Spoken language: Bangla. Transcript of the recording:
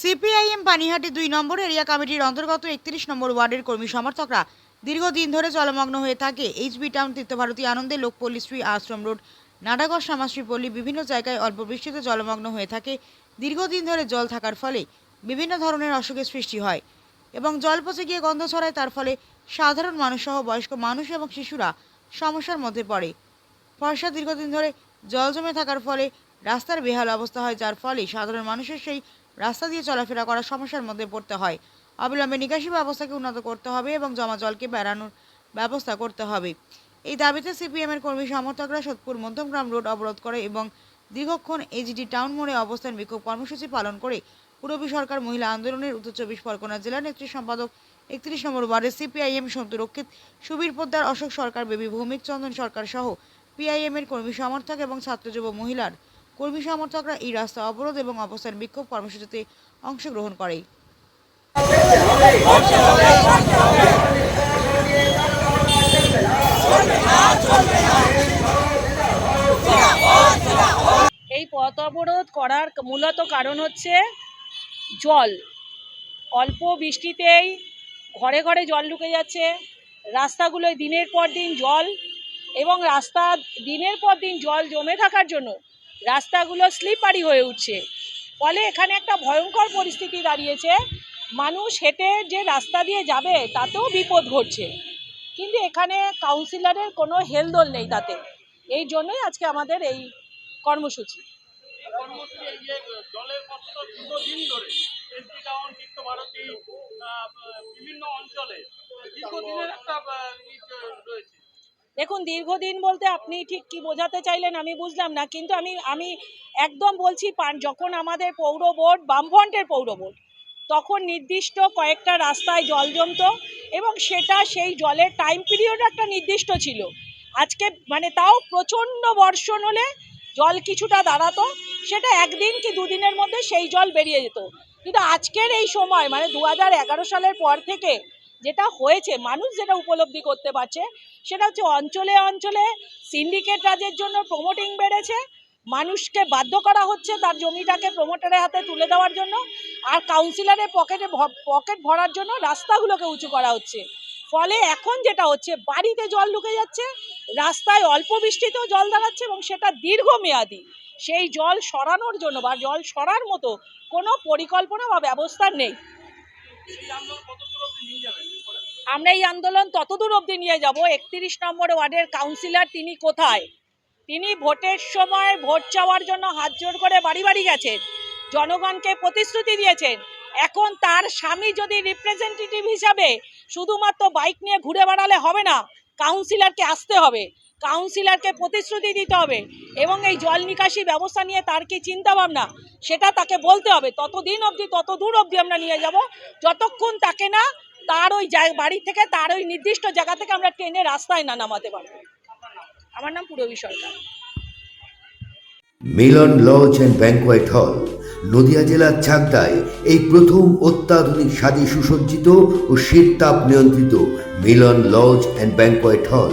সিপিআইএম পানিহাটি দুই নম্বর এরিয়া কমিটির অন্তর্গত একত্রিশ নম্বর ওয়ার্ডের কর্মী সমর্থকরা দীর্ঘদিন ধরে জলমগ্ন হয়ে থাকে। এইচবি টাউন তীর্থভারতী আনন্দে লোকপল্লী শ্রী আশ্রম রোড, নাডাগড় শ্যামাশ্রী পল্লী বিভিন্ন জায়গায় অল্প বৃষ্টিতে জলমগ্ন হয়ে থাকে। দীর্ঘদিন ধরে জল থাকার ফলে বিভিন্ন ধরনের অসুখের সৃষ্টি হয় এবং জল পচে গিয়ে গন্ধ ছড়ায়। তার ফলে সাধারণ মানুষ সহ বয়স্ক মানুষ এবং শিশুরা সমস্যার মধ্যে পড়ে। ফর্সা দীর্ঘদিন ধরে জল জমে থাকার ফলে রাস্তার বেহাল অবস্থা হয়, যার ফলে সাধারণ মানুষের সেই রাস্তা দিয়ে চলাফেরা করার সমস্যার মধ্যে পড়তে হয়। অবিলম্বে নিকাশি ব্যবস্থাকে উন্নত করতে হবে এবং জমা জলকে বেড়ানোর ব্যবস্থা করতে হবে। এই দাবিতে সিপিএমের কর্মী সমর্থকরা সোদপুর মধ্যমগ্রাম রোড অবরোধ করে এবং দীর্ঘক্ষণ এজিডি টাউন মোড়ে অবস্থান বিক্ষোভ কর্মসূচি পালন করে পুরবী সরকার মহিলা আন্দোলনের উত্তর চব্বিশ পরগনা জেলা নেত্রী সম্পাদক একত্রিশ নম্বর ওয়ার্ডের সিপিআইএম সন্তু রক্ষিত সুবীর পোদ্দার, অশোক সরকার, বেবি ভৌমিক চন্দন সরকার সহ পিআইএম এর কর্মী সমর্থক এবং ছাত্র যুব মহিলার কর্মী সমর্থকরা এই রাস্তা অবরোধ এবং অবস্থান বিক্ষোভ কর্মসূচিতে অংশগ্রহণ করে এই পথ অবরোধ করার মূলত কারণ হচ্ছে জল। অল্প বৃষ্টিতেই ঘরে ঘরে জল ঢুকে যাচ্ছে। রাস্তাগুলোয় দিনের পর দিন জল এবং রাস্তা দিনের পর দিন জল জমে থাকার জন্য রাস্তাগুলো স্লিপারি হয়ে উঠছে। ফলে এখানে একটা ভয়ঙ্কর পরিস্থিতি দাঁড়িয়েছে। মানুষ হেঁটে যে রাস্তা দিয়ে যাবে, তাতেও বিপদ ঘটছে। কিন্তু এখানে কাউন্সিলরের কোনো হেলদোল নেই তাতে। এই জন্যই আজকে আমাদের এই কর্মসূচি। বিভিন্ন অঞ্চলে দীর্ঘদিনের একটা রয়েছে। দেখুন, দীর্ঘদিন বলতে আপনি ঠিক কি বোঝাতে চাইলেন আমি বুঝলাম না, কিন্তু আমি আমি একদম বলছি, পান- যখন আমাদের পৌর বোর্ড, বামফ্রন্টের পৌর বোর্ড, তখন নির্দিষ্ট কয়েকটা রাস্তায় জল জমতো এবং সেটা সেই জলের টাইম পিরিয়ড একটা নির্দিষ্ট ছিল। আজকে মানে তাও প্রচণ্ড বর্ষণ হলে জল কিছুটা দাঁড়াতো, সেটা একদিন কি দুদিনের মধ্যে সেই জল বেরিয়ে যেত। কিন্তু আজকের এই সময় মানে দু হাজার এগারো সালের পর থেকে যেটা হয়েছে, মানুষ যেটা উপলব্ধি করতে পারছে, সেটা হচ্ছে অঞ্চলে অঞ্চলে সিন্ডিকেট রাজের জন্য প্রমোটিং বেড়েছে, মানুষকে বাধ্য করা হচ্ছে তার জমিটাকে প্রমোটারের হাতে তুলে দেওয়ার জন্য, আর কাউন্সিলরের পকেটে পকেট ভরার জন্য রাস্তাগুলোকে উঁচু করা হচ্ছে। ফলে এখন যেটা হচ্ছে, বাড়িতে জল ঢুকে যাচ্ছে, রাস্তায় অল্প বৃষ্টিতেও জল দাঁড়াচ্ছে এবং সেটা দীর্ঘমেয়াদী। সেই জল সরানোর জন্য বা জল সরার মতো কোনো পরিকল্পনা বা ব্যবস্থা নেই। আমরা এই আন্দোলন ততদূর অবধি নিয়ে যাব। একত্রিশ নম্বর ওয়ার্ডের কাউন্সিলর তিনি কোথায়? তিনি ভোটের সময় ভোট চাওয়ার জন্য হাত জোর করে বাড়ি বাড়ি গেছেন, জনগণকে প্রতিশ্রুতি দিয়েছেন। এখন তার স্বামী যদি রিপ্রেজেন্টেটিভ হিসাবে শুধুমাত্র বাইক নিয়ে ঘুরে বেড়ালে হবে না কাউন্সিলরকে আসতে হবে। কাউন্সিলরকে প্রতিশ্রুতি দিতে হবে এবং এই জল নিকাশি ব্যবস্থা নিয়ে তার কি চিন্তা ভাবনা সেটা তাকে বলতে হবে। ততদিন অবধি তত দূর অবধি আমরা নিয়ে যাব। যতক্ষণ তাকে না তার ওই বাড়ি থেকে, তার ওই নির্দিষ্ট জায়গা থেকে আমরা ট্রেনে রাস্তায় না নামাতে পারব। আমার নাম Purabi Sarkar. Milan lodge and banquet hall, Nadia জেলার চাকদায় এই প্রথম অত্যাধুনিক সাজে সুসজ্জিত ও শীত তাপ নিয়ন্ত্রিত মিলন লজ অ্যান্ড ব্যাংকোয়েট হল।